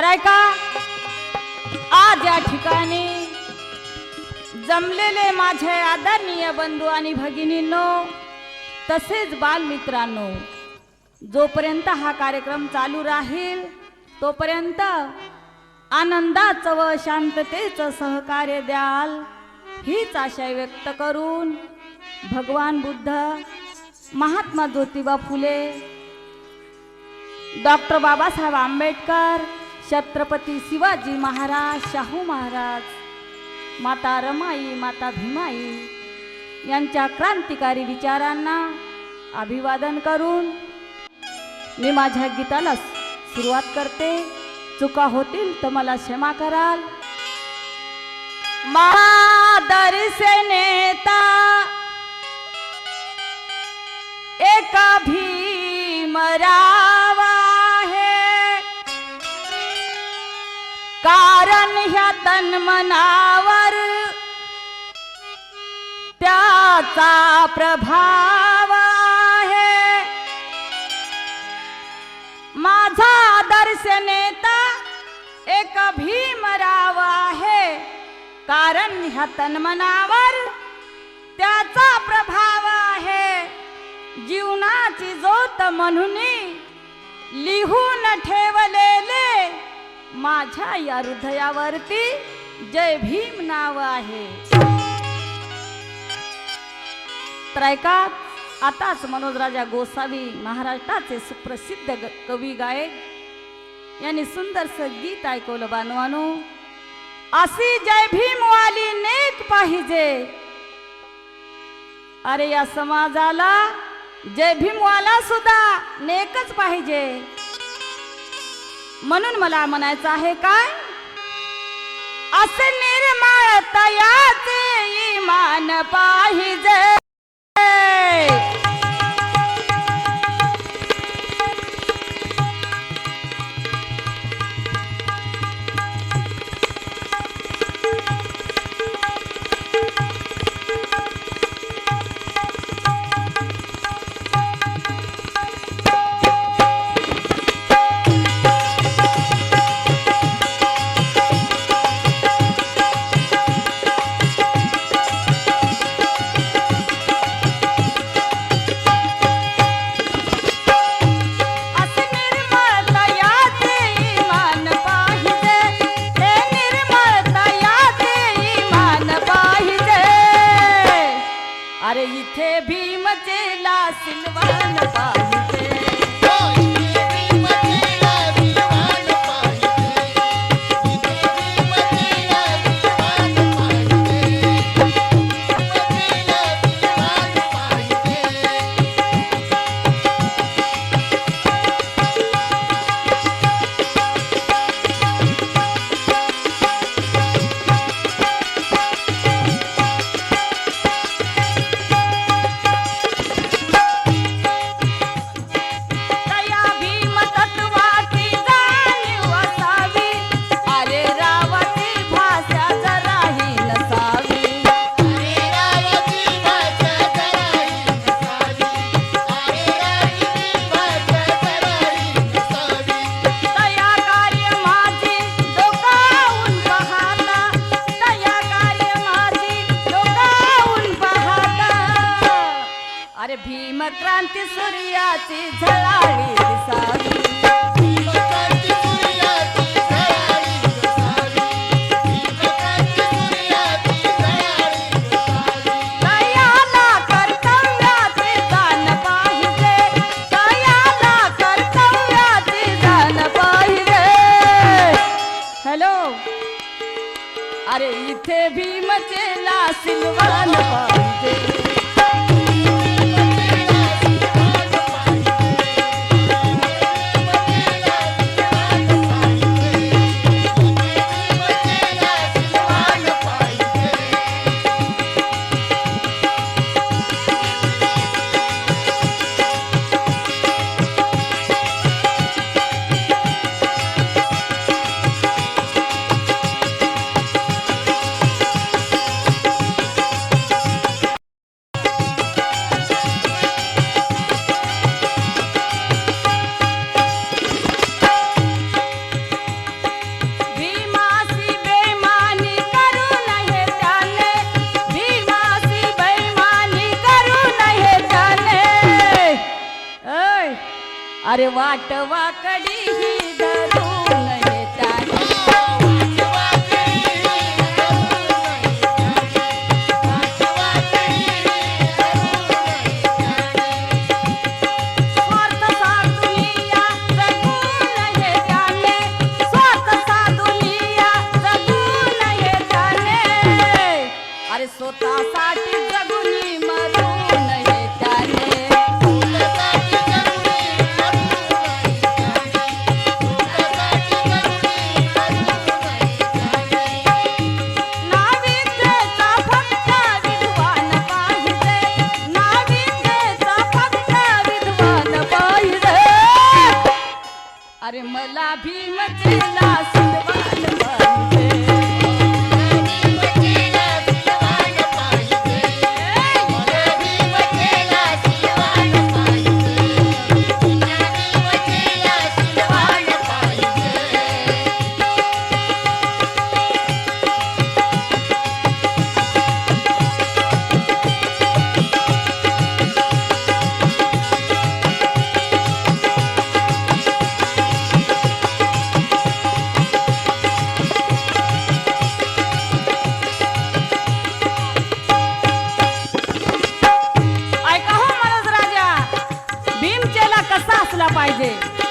तर ऐका आज या ठिकाणी जमलेले माझे आदरणीय बंधू आणि भगिनींनो तसेच बालमित्रांनो जोपर्यंत हा कार्यक्रम चालू राहील तोपर्यंत आनंदाचं व शांततेचं सहकार्य द्याल हीच आशा व्यक्त करून भगवान बुद्ध महात्मा ज्योतिबा फुले डॉक्टर बाबासाहेब आंबेडकर छत्रपती शिवाजी महाराज शाहू महाराज माता रमाई माता भीमाई यांच्या क्रांतिकारी विचारांना अभिवादन करून मी माझ्या गीताला सुरुवात करते. चुका होतील तर मला क्षमा कराल. महादरसे नेता एका भीमरा कारण ह्या तन्मनावर त्याचा प्रभाव आहे. माझा आदर्श नेता एक भीमराव आहे. कारण ह्या तन्मनावर त्याचा प्रभाव आहे. जीवनाची जोत म्हणून लिहून ठेवलेली माझ्या या हृदयावरती जय भीम नाव आहे. त्रैकात आताच मनोजराजा गोसावी महाराष्ट्राचे सुप्रसिद्ध ग- कवी गायक यांनी सुंदरसं गीत ऐकवलं बानवानो अशी जय भीमवाली नेक पाहिजे. अरे या समाजाला जय भीमवाला सुद्धा नेकच पाहिजे. म्हणून मला म्हणायचं आहे काय? असे निर्मळ तयाचे इमान पाहिजे. பாப்பா क्रांती सूर्याची झळाळी दिसावी. अरे इथे भीमचे सिलवान पाहिजे. अरे वाटवा कडी अरे मला भीमतीला सिंधवान pai dele.